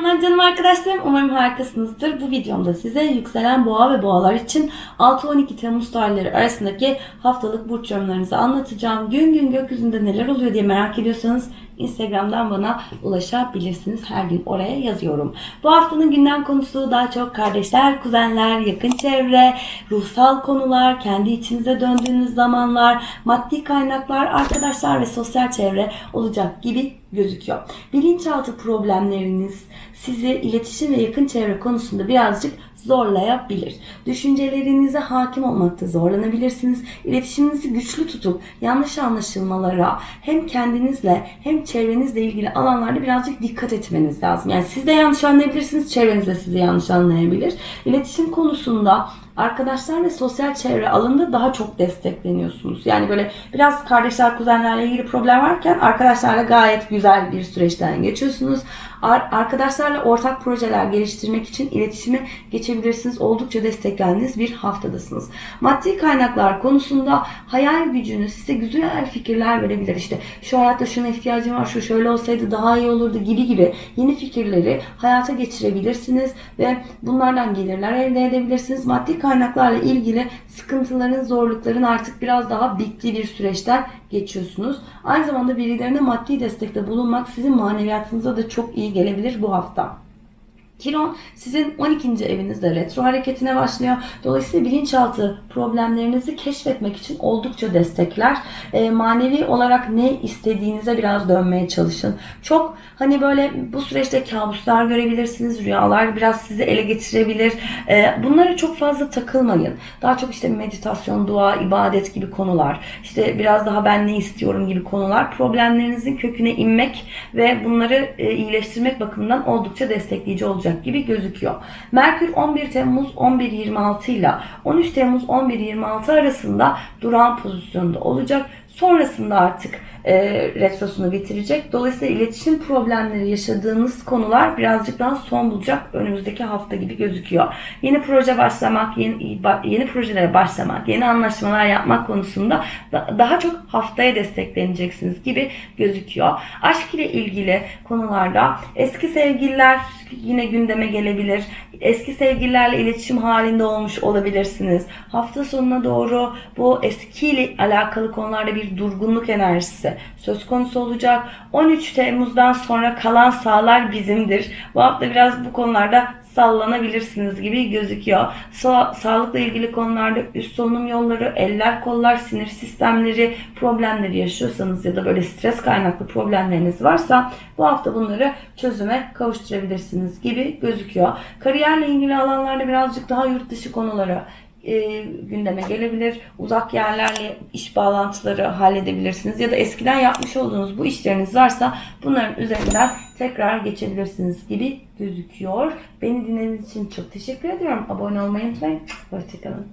Selamlar canım arkadaşlarım. Umarım harikasınızdır. Bu videomda size yükselen boğa ve boğalar için 6-12 Temmuz tarihleri arasındaki haftalık burç yorumlarınızı anlatacağım. Gün gün gökyüzünde neler oluyor diye merak ediyorsanız Instagram'dan bana ulaşabilirsiniz. Her gün oraya yazıyorum. Bu haftanın gündem konusu daha çok kardeşler, kuzenler, yakın çevre, ruhsal konular, kendi içinize döndüğünüz zamanlar, maddi kaynaklar, arkadaşlar ve sosyal çevre olacak gibi gözüküyor. Bilinçaltı problemleriniz sizi iletişim ve yakın çevre konusunda birazcık zorlayabilir. Düşüncelerinize hakim olmakta zorlanabilirsiniz. İletişiminizi güçlü tutup yanlış anlaşılmalara hem kendinizle hem çevrenizle ilgili alanlarda birazcık dikkat etmeniz lazım. Yani siz de yanlış anlayabilirsiniz, çevreniz de sizi yanlış anlayabilir. İletişim konusunda arkadaşlar ve sosyal çevre alanında daha çok destekleniyorsunuz. Yani böyle biraz kardeşler, kuzenlerle ilgili problem varken arkadaşlarla gayet güzel bir süreçten geçiyorsunuz. Ar- arkadaşlarla ortak projeler geliştirmek için iletişime geçebilirsiniz. Oldukça desteklendiğiniz bir haftadasınız. Maddi kaynaklar konusunda hayal gücünüz size güzel fikirler verebilir. İşte şu hayatta şuna ihtiyacım var, şu şöyle olsaydı daha iyi olurdu gibi gibi yeni fikirleri hayata geçirebilirsiniz ve bunlardan gelirler elde edebilirsiniz. Maddi kaynaklarla ilgili sıkıntıların, zorlukların artık biraz daha bittiği bir süreçten geçiyorsunuz. Aynı zamanda birilerine maddi destekte bulunmak sizin maneviyatınıza da çok iyi gelebilir bu hafta. Kiron sizin 12. evinizde retro hareketine başlıyor. Dolayısıyla bilinçaltı problemlerinizi keşfetmek için oldukça destekler. E, manevi olarak ne istediğinize biraz dönmeye çalışın. Çok hani böyle bu süreçte kabuslar görebilirsiniz. Rüyalar biraz sizi ele geçirebilir. E, bunlara çok fazla takılmayın. Daha çok işte meditasyon, dua, ibadet gibi konular. işte biraz daha ben ne istiyorum gibi konular. Problemlerinizin köküne inmek ve bunları e, iyileştirmek bakımından oldukça destekleyici olacak gibi gözüküyor. Merkür 11 Temmuz 11.26 ile 13 Temmuz 11.26 arasında duran pozisyonda olacak. Sonrasında artık e, retrosunu bitirecek. Dolayısıyla iletişim problemleri yaşadığınız konular birazcık daha son bulacak önümüzdeki hafta gibi gözüküyor. Yeni proje başlamak, yeni, yeni projelere başlamak, yeni anlaşmalar yapmak konusunda da, daha çok haftaya destekleneceksiniz gibi gözüküyor. Aşk ile ilgili konularda eski sevgililer yine gündeme gelebilir. Eski sevgililerle iletişim halinde olmuş olabilirsiniz. Hafta sonuna doğru bu eskiyle alakalı konularda bir durgunluk enerjisi söz konusu olacak. 13 Temmuz'dan sonra kalan sağlar bizimdir. Bu hafta biraz bu konularda sallanabilirsiniz gibi gözüküyor. Sa- sağlıkla ilgili konularda üst solunum yolları, eller, kollar, sinir sistemleri problemleri yaşıyorsanız ya da böyle stres kaynaklı problemleriniz varsa bu hafta bunları çözüme kavuşturabilirsiniz gibi gözüküyor. Kariyerle ilgili alanlarda birazcık daha yurt dışı konuları e, gündeme gelebilir. Uzak yerlerle iş bağlantıları halledebilirsiniz. Ya da eskiden yapmış olduğunuz bu işleriniz varsa bunların üzerinden tekrar geçebilirsiniz gibi gözüküyor. Beni dinlediğiniz için çok teşekkür ediyorum. Abone olmayı unutmayın. Hoşçakalın.